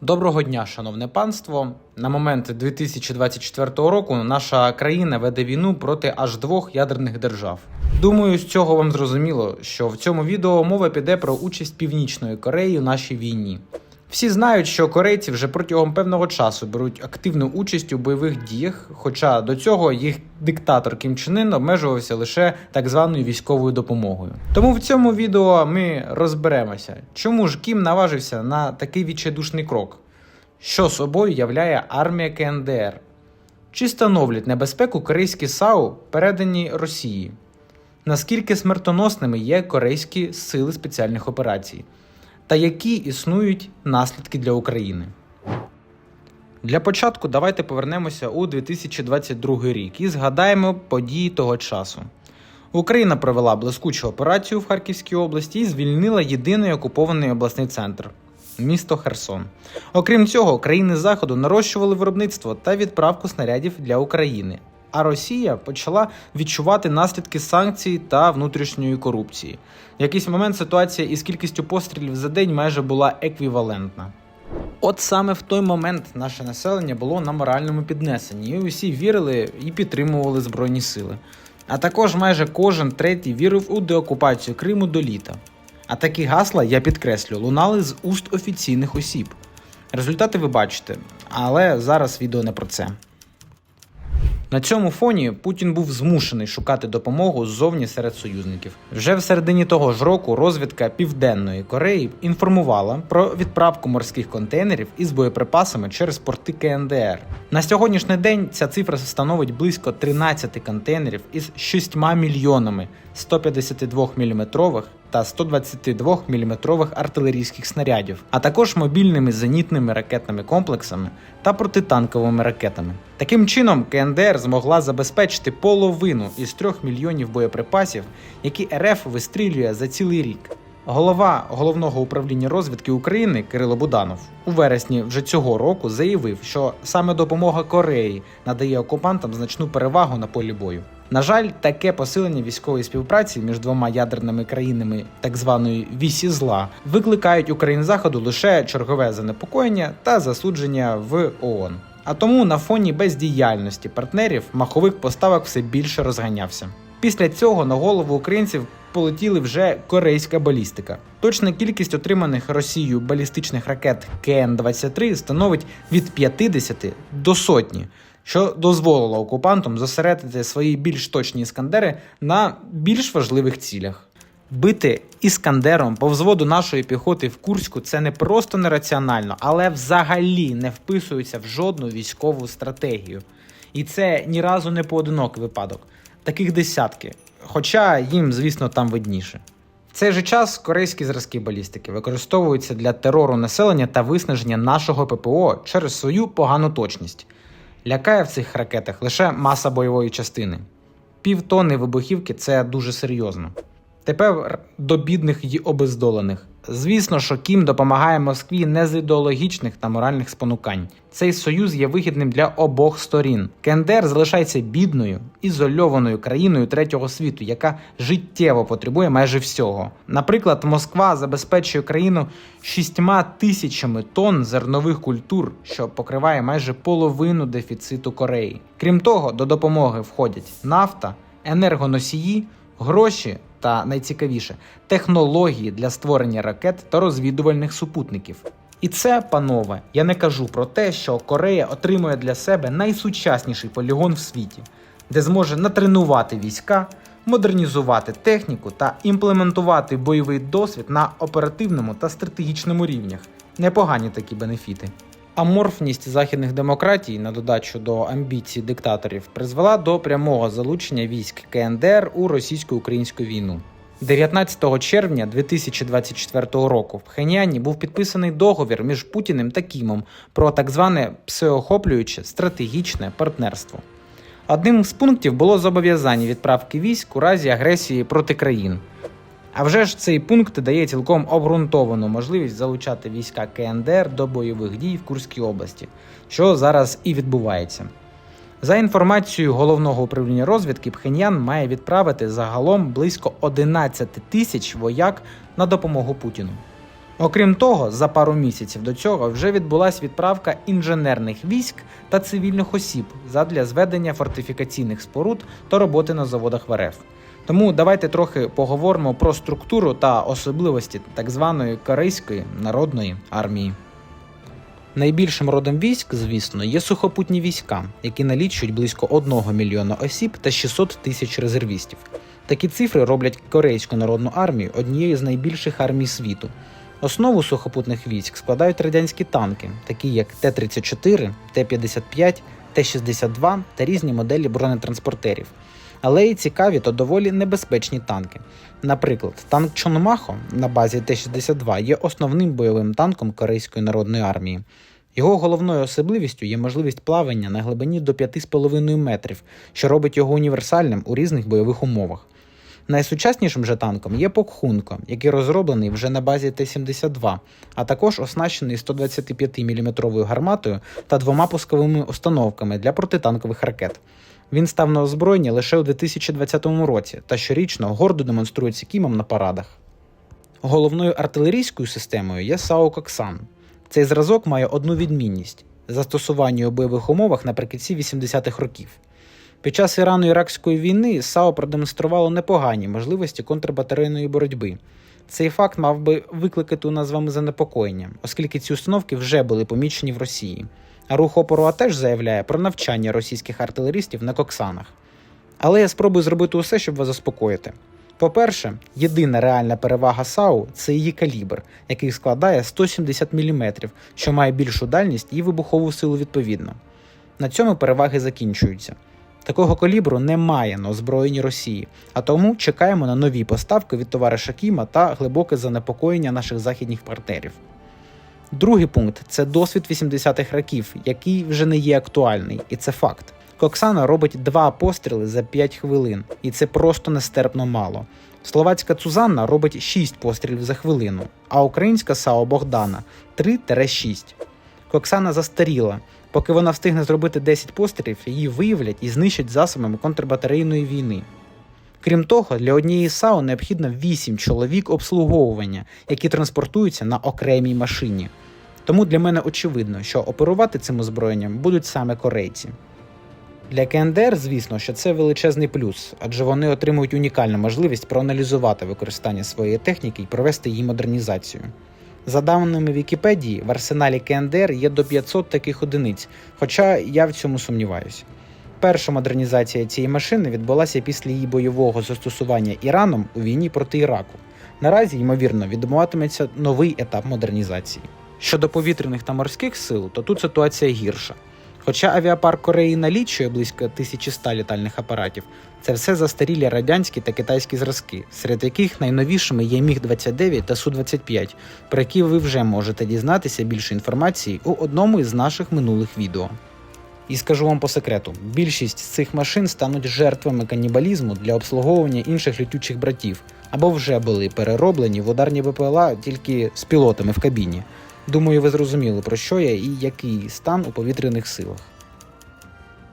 Доброго дня, шановне панство. На момент 2024 року наша країна веде війну проти аж двох ядерних держав. Думаю, з цього вам зрозуміло, що в цьому відео мова піде про участь Північної Кореї у нашій війні. Всі знають, що корейці вже протягом певного часу беруть активну участь у бойових діях, хоча до цього їх диктатор Кім Чен Ын обмежувався лише так званою військовою допомогою. Тому в цьому відео ми розберемося, чому ж Кім наважився на такий відчайдушний крок, що собою являє армія КНДР, чи становлять небезпеку корейські САУ, передані Росії, наскільки смертоносними є корейські сили спеціальних операцій та які існують наслідки для України. Для початку давайте повернемося у 2022 рік і згадаємо події того часу. Україна провела блискучу операцію в Харківській області і звільнила єдиний окупований обласний центр місто Херсон. Окрім цього, країни Заходу нарощували виробництво та відправку снарядів для України. А Росія почала відчувати наслідки санкцій та внутрішньої корупції. В якийсь момент ситуація із кількістю пострілів за день майже була еквівалентна. От саме в той момент наше населення було на моральному піднесенні, і усі вірили і підтримували Збройні сили. А також майже кожен третій вірив у деокупацію Криму до літа. А такі гасла, я підкреслю, лунали з уст офіційних осіб. Результати ви бачите, але зараз відео не про це. На цьому фоні Путін був змушений шукати допомогу ззовні серед союзників. Вже в середині того ж року розвідка Південної Кореї інформувала про відправку морських контейнерів із боєприпасами через порти КНДР. На сьогоднішній день ця цифра становить близько 13 контейнерів із 6 мільйонами 152 мм та 122 мм артилерійських снарядів, а також мобільними зенітними ракетними комплексами та протитанковими ракетами. Таким чином, КНДР змогла забезпечити половину із 3 мільйонів боєприпасів, які РФ вистрілює за цілий рік. Голова головного управління розвідки України Кирило Буданов у вересні вже цього року заявив, що саме допомога Кореї надає окупантам значну перевагу на полі бою. На жаль, таке посилення військової співпраці між двома ядерними країнами так званої вісі зла викликають у заходу лише чергове занепокоєння та засудження в ООН. А тому на фоні бездіяльності партнерів маховик поставок все більше розганявся. Після цього на голову українців полетіли вже корейська балістика. Точна кількість отриманих Росією балістичних ракет КН-23 становить від 50 до сотні, що дозволило окупантам зосередити свої більш точні іскандери на більш важливих цілях. Бити іскандером по взводу нашої піхоти в Курську це не просто нераціонально, але взагалі не вписується в жодну військову стратегію. І це ні разу не поодинокий випадок. Таких десятки. Хоча їм, звісно, там видніше. В цей же час корейські зразки балістики використовуються для терору населення та виснаження нашого ППО через свою погану точність. Лякає в цих ракетах лише маса бойової частини. Півтонни вибухівки це дуже серйозно. Тепер до бідних й обездолених. Звісно, що Кім допомагає Москві не з ідеологічних та моральних спонукань. Цей союз є вигідним для обох сторін. КНДР залишається бідною, ізольованою країною третього світу, яка життєво потребує майже всього. Наприклад, Москва забезпечує країну шістьма тисячами тонн зернових культур, що покриває майже половину дефіциту Кореї. Крім того, до допомоги входять нафта, енергоносії, гроші та найцікавіше технології для створення ракет та розвідувальних супутників. І це, панове, я не кажу про те, що Корея отримує для себе найсучасніший полігон в світі, де зможе натренувати війська, модернізувати техніку та імплементувати бойовий досвід на оперативному та стратегічному рівнях. Непогані такі бенефіти. Аморфність західних демократій на додачу до амбіцій диктаторів призвела до прямого залучення військ КНДР у російсько-українську війну. 19 червня 2024 року в Пхеньяні був підписаний договір між Путіним та Кімом про так зване всеохоплююче стратегічне партнерство. Одним з пунктів було зобов'язання відправки військ у разі агресії проти країн. А вже ж цей пункт дає цілком обґрунтовану можливість залучати війська КНДР до бойових дій в Курській області, що зараз і відбувається. За інформацією головного управління розвідки, Пхеньян має відправити загалом близько 11 тисяч вояк на допомогу Путіну. Окрім того, за пару місяців до цього вже відбулася відправка інженерних військ та цивільних осіб задля зведення фортифікаційних споруд та роботи на заводах в. Тому давайте трохи поговоримо про структуру та особливості так званої Корейської народної армії. Найбільшим родом військ, звісно, є сухопутні війська, які налічують близько 1 мільйона осіб та 600 тисяч резервістів. Такі цифри роблять Корейську народну армію однією з найбільших армій світу. Основу сухопутних військ складають радянські танки, такі як Т-34, Т-55, Т-62 та різні моделі бронетранспортерів. Але й цікаві та доволі небезпечні танки. Наприклад, танк Чонмахо на базі Т-62 є основним бойовим танком Корейської народної армії. Його головною особливістю є можливість плавання на глибині до 5,5 метрів, що робить його універсальним у різних бойових умовах. Найсучаснішим же танком є Покхунко, який розроблений вже на базі Т-72, а також оснащений 125 мм гарматою та двома пусковими установками для протитанкових ракет. Він став на озброєння лише у 2020 році та щорічно гордо демонструється кімом на парадах. Головною артилерійською системою є САУ Коксан. Цей зразок має одну відмінність застосування у бойових умовах наприкінці 80-х років. Під час Ірано-Іракської війни САУ продемонструвало непогані можливості контрбатарейної боротьби. Цей факт мав би викликати у нас з вами занепокоєння, оскільки ці установки вже були помічені в Росії. Рух опору теж заявляє про навчання російських артилерістів на коксанах. Але я спробую зробити усе, щоб вас заспокоїти. По-перше, єдина реальна перевага САУ це її калібр, який складає 170 мм, що має більшу дальність і вибухову силу відповідно. На цьому переваги закінчуються. Такого калібру немає на озброєнні Росії, а тому чекаємо на нові поставки від товариша Кіма та глибоке занепокоєння наших західних партнерів. Другий пункт це досвід 80-х років, який вже не є актуальний, і це факт. Коксана робить два постріли за 5 хвилин, і це просто нестерпно мало. Словацька Цузанна робить 6 пострілів за хвилину, а українська САО Богдана 3-6. Коксана застаріла. Поки вона встигне зробити 10 пострілів, її виявлять і знищать засобами контрбатарейної війни. Крім того, для однієї САУ необхідно 8 чоловік обслуговування, які транспортуються на окремій машині. Тому для мене очевидно, що оперувати цим озброєнням будуть саме корейці. Для КНДР, звісно, що це величезний плюс, адже вони отримують унікальну можливість проаналізувати використання своєї техніки і провести її модернізацію. За даними Вікіпедії, в арсеналі КНДР є до 500 таких одиниць, хоча я в цьому сумніваюся. Перша модернізація цієї машини відбулася після її бойового застосування Іраном у війні проти Іраку. Наразі, ймовірно, відбуватиметься новий етап модернізації. Щодо повітряних та морських сил, то тут ситуація гірша. Хоча авіапарк Кореї налічує близько 1100 літальних апаратів, це все застарілі радянські та китайські зразки, серед яких найновішими є Міг-29 та Су-25, про які ви вже можете дізнатися більше інформації у одному із наших минулих відео. І скажу вам по секрету: більшість з цих машин стануть жертвами канібалізму для обслуговування інших летючих братів, або вже були перероблені в ударні БПЛА тільки з пілотами в кабіні. Думаю, ви зрозуміли, про що я і який стан у повітряних силах.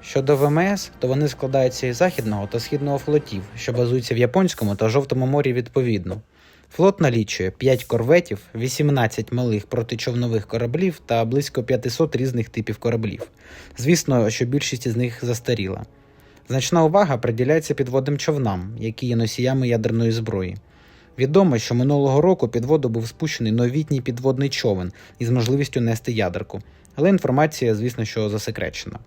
Щодо ВМС, то вони складаються із західного та східного флотів, що базуються в Японському та Жовтому морі відповідно. Флот налічує 5 корветів, 18 малих протичовнових кораблів та близько 500 різних типів кораблів. Звісно, що більшість із них застаріла. Значна увага приділяється підводним човнам, які є носіями ядерної зброї. Відомо, що минулого року під воду був спущений новітній підводний човен із можливістю нести ядерку, але інформація, звісно, що засекречена.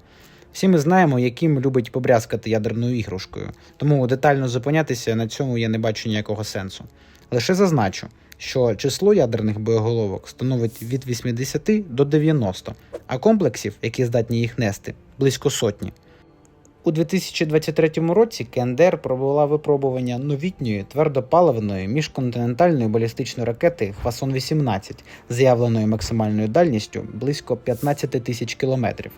Всі ми знаємо, яким любить побрязкати ядерною іграшкою, тому детально зупинятися на цьому я не бачу ніякого сенсу. Лише зазначу, що число ядерних боєголовок становить від 80 до 90, а комплексів, які здатні їх нести, близько сотні. У 2023 році КНДР провела випробування новітньої твердопаливної міжконтинентальної балістичної ракети Хвасон-18 з заявленою максимальною дальністю близько 15 тисяч кілометрів.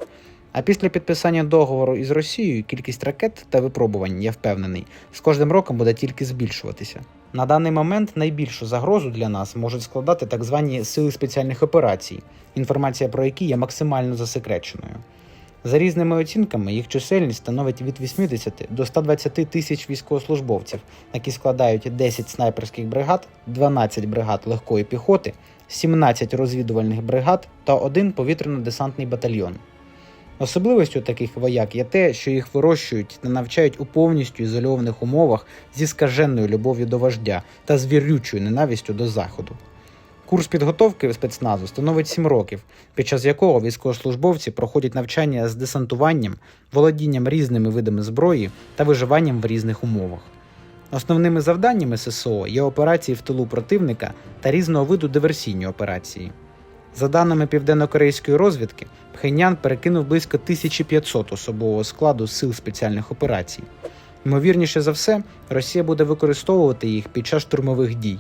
А після підписання договору із Росією кількість ракет та випробувань, я впевнений, з кожним роком буде тільки збільшуватися. На даний момент найбільшу загрозу для нас можуть складати так звані сили спеціальних операцій, інформація про які є максимально засекреченою. За різними оцінками, їх чисельність становить від 80 до 120 тисяч військовослужбовців, які складають 10 снайперських бригад, 12 бригад легкої піхоти, 17 розвідувальних бригад та один повітряно-десантний батальйон. Особливістю таких вояк є те, що їх вирощують та навчають у повністю ізольованих умовах зі скаженною любов'ю до вождя та звірючою ненавистю до заходу. Курс підготовки спецназу становить 7 років, під час якого військовослужбовці проходять навчання з десантуванням, володінням різними видами зброї та виживанням в різних умовах. Основними завданнями ССО є операції в тилу противника та різного виду диверсійні операції. За даними південно-корейської розвідки, Пхеньян перекинув близько 1500 особового складу сил спеціальних операцій. Ймовірніше за все, Росія буде використовувати їх під час штурмових дій.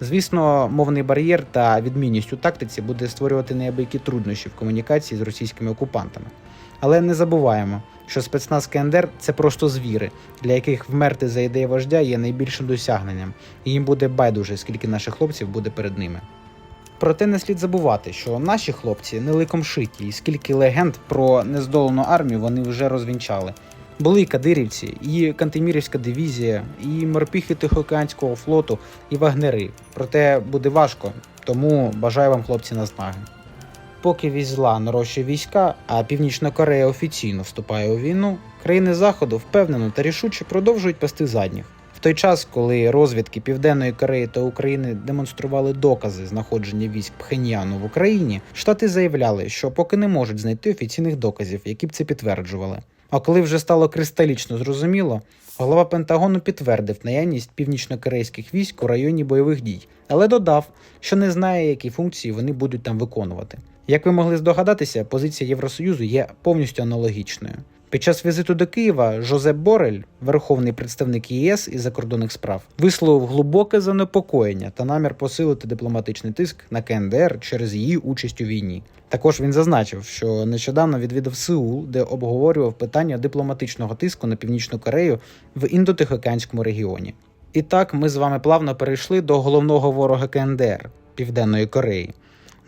Звісно, мовний бар'єр та відмінність у тактиці буде створювати неабиякі труднощі в комунікації з російськими окупантами. Але не забуваємо, що спецназ КНДР це просто звіри, для яких вмерти за ідею вождя є найбільшим досягненням, і їм буде байдуже, скільки наших хлопців буде перед ними. Проте не слід забувати, що наші хлопці не ликом шиті, і скільки легенд про нездолену армію вони вже розвінчали. Були і кадирівці, і Кантемірівська дивізія, і морпіхи Тихоокеанського флоту, і вагнери. Проте буде важко, тому бажаю вам, хлопці, наснаги. Поки вісь зла нарощує війська, а Північна Корея офіційно вступає у війну, країни Заходу впевнено та рішуче продовжують пасти задніх. В той час, коли розвідки Південної Кореї та України демонстрували докази знаходження військ Пхеньяну в Україні, штати заявляли, що поки не можуть знайти офіційних доказів, які б це підтверджували. А коли вже стало кристалічно зрозуміло, голова Пентагону підтвердив наявність північнокорейських військ у районі бойових дій, але додав, що не знає, які функції вони будуть там виконувати. Як ви могли здогадатися, позиція Євросоюзу є повністю аналогічною. Під час візиту до Києва Жозеп Борель, верховний представник ЄС із закордонних справ, висловив глибоке занепокоєння та намір посилити дипломатичний тиск на КНДР через її участь у війні. Також він зазначив, що нещодавно відвідав Сеул, де обговорював питання дипломатичного тиску на північну Корею в індотихоокеанському регіоні. І так ми з вами плавно перейшли до головного ворога КНДР Південної Кореї.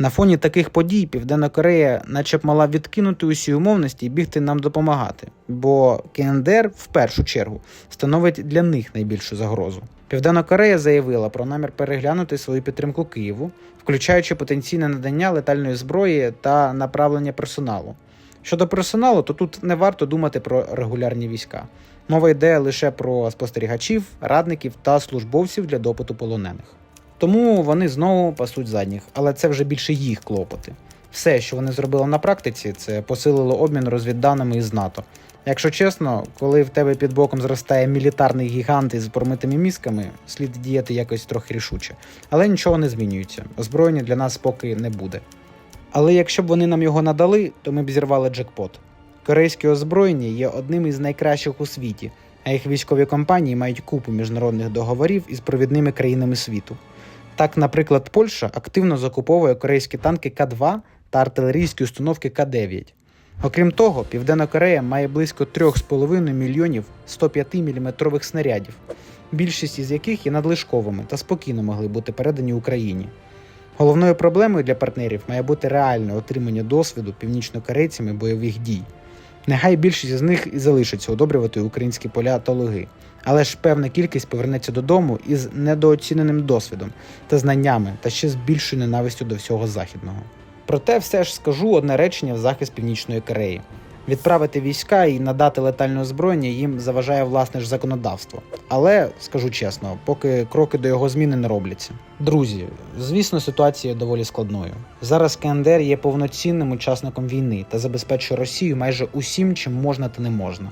На фоні таких подій Південна Корея, наче б мала відкинути усі умовності і бігти нам допомагати, бо КНДР в першу чергу становить для них найбільшу загрозу. Південна Корея заявила про намір переглянути свою підтримку Києву, включаючи потенційне надання летальної зброї та направлення персоналу. Щодо персоналу, то тут не варто думати про регулярні війська. Мова йде лише про спостерігачів, радників та службовців для допиту полонених. Тому вони знову пасуть задніх, але це вже більше їх клопоти. Все, що вони зробили на практиці, це посилило обмін розвідданими із НАТО. Якщо чесно, коли в тебе під боком зростає мілітарний гігант із промитими мізками, слід діяти якось трохи рішуче. Але нічого не змінюється. Озброєння для нас поки не буде. Але якщо б вони нам його надали, то ми б зірвали джекпот. Корейське озброєння є одним із найкращих у світі, а їх військові компанії мають купу міжнародних договорів із провідними країнами світу. Так, наприклад, Польща активно закуповує корейські танки К-2 та артилерійські установки К-9. Окрім того, Південна Корея має близько 3,5 мільйонів 105 мм снарядів, більшість із яких є надлишковими та спокійно могли бути передані Україні. Головною проблемою для партнерів має бути реальне отримання досвіду північнокорейцями бойових дій. Нехай більшість з них і залишиться одобрювати українські поля та луги, але ж певна кількість повернеться додому із недооціненим досвідом та знаннями та ще з більшою ненавистю до всього західного. Проте все ж скажу одне речення в захист Північної Кореї. Відправити війська і надати летальне озброєння їм заважає власне ж законодавство. Але скажу чесно, поки кроки до його зміни не робляться. Друзі, звісно, ситуація доволі складною. Зараз КНДР є повноцінним учасником війни та забезпечує Росію майже усім, чим можна та не можна.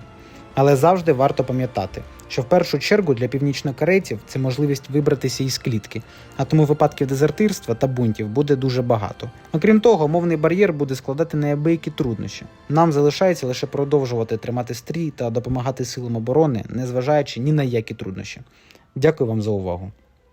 Але завжди варто пам'ятати, що в першу чергу для північнокорейців це можливість вибратися із клітки, а тому випадків дезертирства та бунтів буде дуже багато. Окрім того, мовний бар'єр буде складати неабиякі труднощі. Нам залишається лише продовжувати тримати стрій та допомагати силам оборони, незважаючи ні на які труднощі. Дякую вам за увагу.